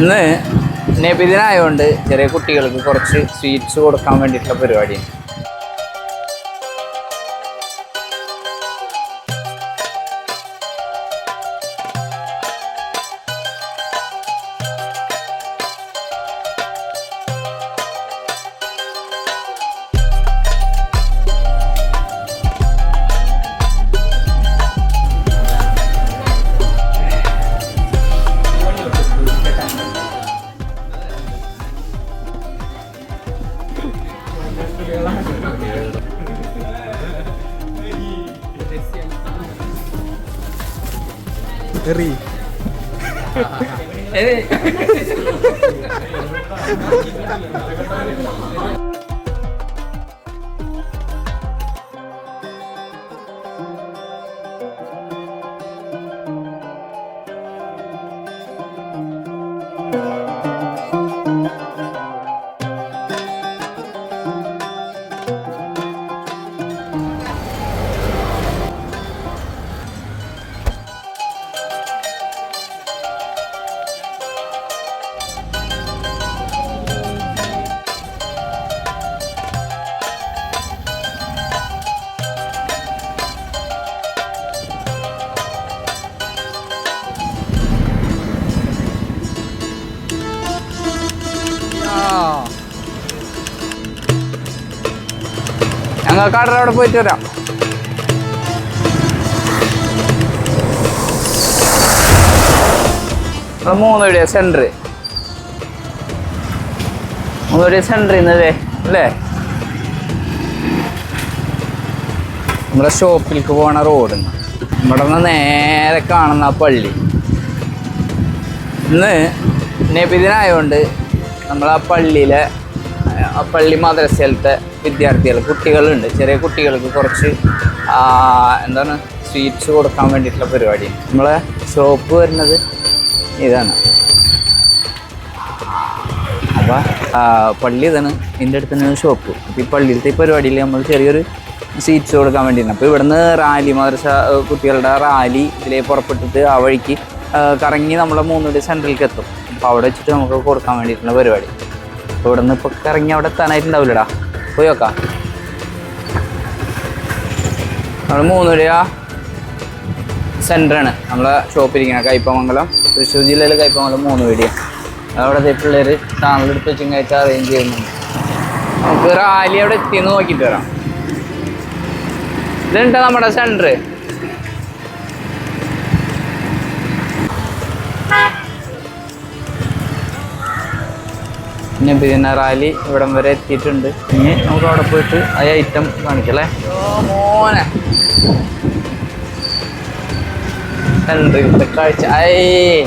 ഇന്ന് നബിദിനായതുകൊണ്ട് ചെറിയ കുട്ടികൾക്ക് കുറച്ച് സ്വീറ്റ്സ് കൊടുക്കാൻ വേണ്ടിയിട്ടുള്ള പരിപാടിയാണ്. എറി. ഞങ്ങൾ കടയുടെ അവിടെ പോയിട്ട് വരാം. മൂന്ന് വീടിയ സെന്റർ മൂന്ന് വീടിയ സെന്റർ ഇന്നല്ലേ അല്ലേ? നമ്മുടെ ഷോപ്പിലേക്ക് പോണ റോഡ് ഇവിടെ നിന്ന് നേരെ കാണുന്ന ആ പള്ളി. ഇന്ന് നബിദിനായതുകൊണ്ട് നമ്മൾ ആ പള്ളിയിലെ ആ പള്ളി മദ്രസയിലത്തെ വിദ്യാർത്ഥികൾ കുട്ടികളുണ്ട്. ചെറിയ കുട്ടികൾക്ക് കുറച്ച് എന്താണ് സ്വീറ്റ്സ് കൊടുക്കാൻ വേണ്ടിയിട്ടുള്ള പരിപാടി. നമ്മളെ ഷോപ്പ് വരുന്നത് ഇതാണ്. അപ്പോൾ പള്ളി ഇതാണ് ഇതിന്റെ അടുത്ത് തന്നെ ഷോപ്പ് അപ്പോൾ ഈ പള്ളിയിലത്തെ ഈ പരിപാടിയിൽ നമ്മൾ ചെറിയൊരു സ്വീറ്റ്സ് കൊടുക്കാൻ വേണ്ടിയാണ് അപ്പോൾ ഇവിടുന്ന് റാലി മദ്രസ കുട്ടികളുടെ റാലി ഇതിലേ പുറപ്പെട്ടിട്ട് ആ വഴിക്ക് കറങ്ങി നമ്മളെ മൂന്നുകൂടി സെന്ററിലേക്ക് എത്തും. അപ്പോൾ അവിടെ വെച്ചിട്ട് നമുക്ക് കൊടുക്കാൻ വേണ്ടിയിട്ടുള്ള പരിപാടി. അപ്പോൾ ഇവിടുന്ന് ഇപ്പോൾ കറങ്ങി അവിടെ എത്താനായിട്ടുണ്ടാവില്ലടാ. പോയി നോക്കാം നമ്മൾ മൂന്നുകൂടി ആ സെന്ററാണ് നമ്മളെ ഷോപ്പിരിക്കുന്നത് കയ്പമംഗലം തൃശ്ശൂർ ജില്ലയിലെ കയ്പമംഗലം മൂന്ന് വീടിയ അവിടെ പിള്ളേർ താങ്കളെടുത്ത് വെച്ചും കഴിച്ച് അറേഞ്ച് ചെയ്യുന്നുണ്ട്. നമുക്ക് റാലി അവിടെ എത്തിയെന്ന് നോക്കിയിട്ട് വരാം. ഇതുണ്ടോ നമ്മുടെ സെന്റർ ബിരിയാണി റാലി ഇവിടം വരെ എത്തിയിട്ടുണ്ട്. ഇനി നമുക്ക് അവിടെ പോയിട്ട് ആ ഐറ്റം കാണിക്കല്ലേ മോനെ സെന്ററിലത്തെ കാഴ്ച? ഐ.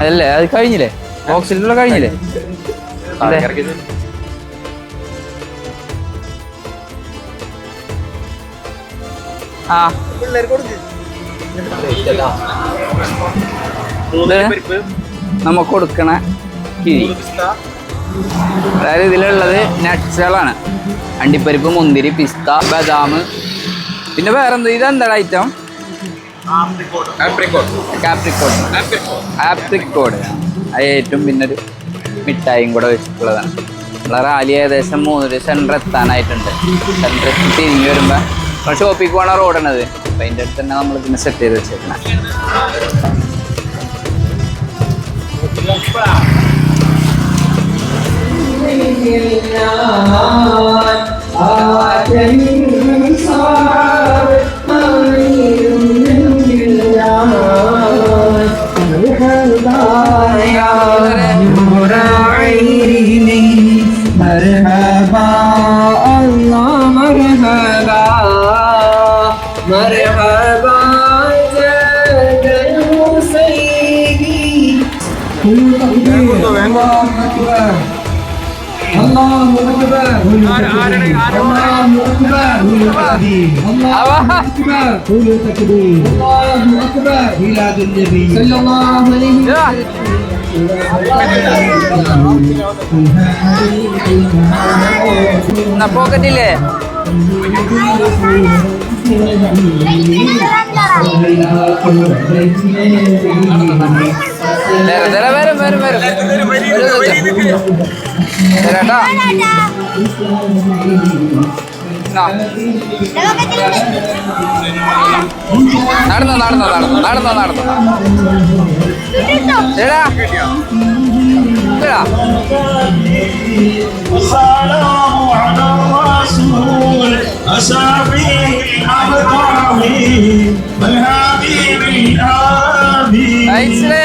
അതല്ലേ? അത് കഴിഞ്ഞില്ലേ? ബോക്സിലുള്ള കഴിഞ്ഞില്ലേ? ആ. നമുക്ക് കൊടുക്കണ കിഴി. അതായത് ഇതിലുള്ളത് നട്ട്സുകളാണ് അണ്ടിപ്പരിപ്പ് മുന്തിരി പിസ്ത ബദാം. പിന്നെ വേറെന്ത്? ഇതെന്താ ഐറ്റം ആപ്രിക്കോട് ആപ്രിക്കോട് ആപ്രിക്കോട് ഏറ്റവും പിന്നെ മിഠായും കൂടെ വെച്ചിട്ടുള്ളതാണ്. നമ്മളെ റാലി ഏകദേശം മൂന്നര സെന്റർ എത്താനായിട്ടുണ്ട്. സെന്റർ എത്തി തിരിഞ്ഞു വരുമ്പോൾ നമ്മൾ ഷോപ്പിക്ക് പോകണ റോഡാണത് അപ്പം അതിന്റെ അടുത്ത് തന്നെ നമ്മൾ ഇതിനെ സെറ്റ് ചെയ്ത് വെച്ചേക്കണം. ആ പോക്കറ്റില്ലേ? തരാ വരും. വരും വരും. ചേട്ടാ. നടന്നോ നടന്നോ നടന്നോ നടന്നോ നടന്നോ. ചേടാ ചേടാ നൈസിലേ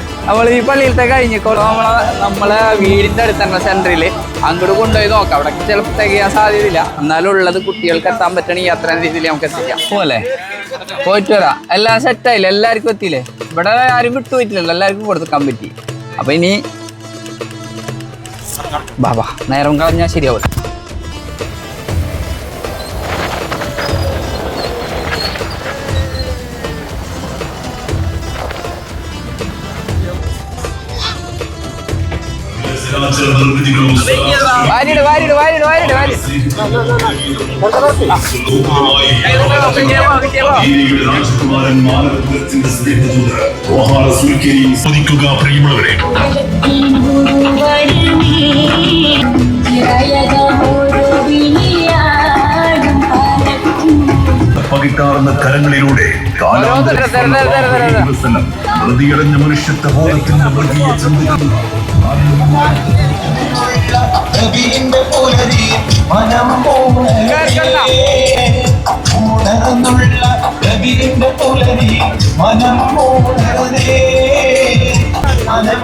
നമ്മൾ ഈ പള്ളിയിലത്തെ കഴിഞ്ഞിക്കോളും. നമ്മളെ നമ്മളെ വീടിന്റെ അടുത്തുള്ള സെന്ററിൽ അങ്ങോട്ട് കൊണ്ടുപോയി നോക്കാം. അവിടെ ചിലപ്പോൾ തികയാൻ സാധ്യതയില്ല. എന്നാലും ഉള്ളത് കുട്ടികൾക്ക് എത്താൻ പറ്റണമെങ്കിൽ അത്ര രീതിയിൽ നമുക്ക് എത്തിക്കാം. പോലെ പോയിട്ട് വരാം. എല്ലാം സെറ്റായില്ല എല്ലാവർക്കും എത്തിയില്ലേ? ഇവിടെ ആരും വിട്ടുപോയിട്ടില്ലല്ലോ എല്ലാവർക്കും കൊടുക്കാൻ പറ്റി അപ്പൊ ഇനി ബാബാ നേരം കളഞ്ഞാൽ ശരിയാവില്ല വാരിട് വാരിട് വാരിട് വാരിട് വാരിട് സ്തുതിക്കുക പ്രിയമുള്ളവരെ പകിട്ടാർന്ന കരങ്ങളിലൂടെ കാലാന്തരം തര, മനുഷ്യത്തെ മനുഷ്യത്വ ബോധത്തിന്റെ മൃഗീയ ചിന്തകൾ നബിയുടെ പുലരി മനം. ഉണർന്നുള്ള നബിയുടെ പുലരി മനം ഉണർന്നേ മനം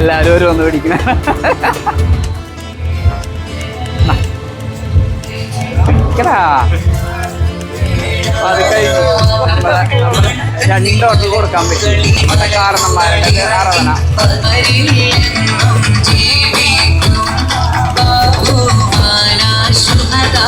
എല്ലാരും ഒരു വന്ന് പിടിക്കണ. അത് കഴിഞ്ഞു രണ്ട് ഓർഡർ കൊടുക്കാൻ പറ്റും. മറ്റേ കാരണന്മാരുടെ അറവണ ശുഭദാ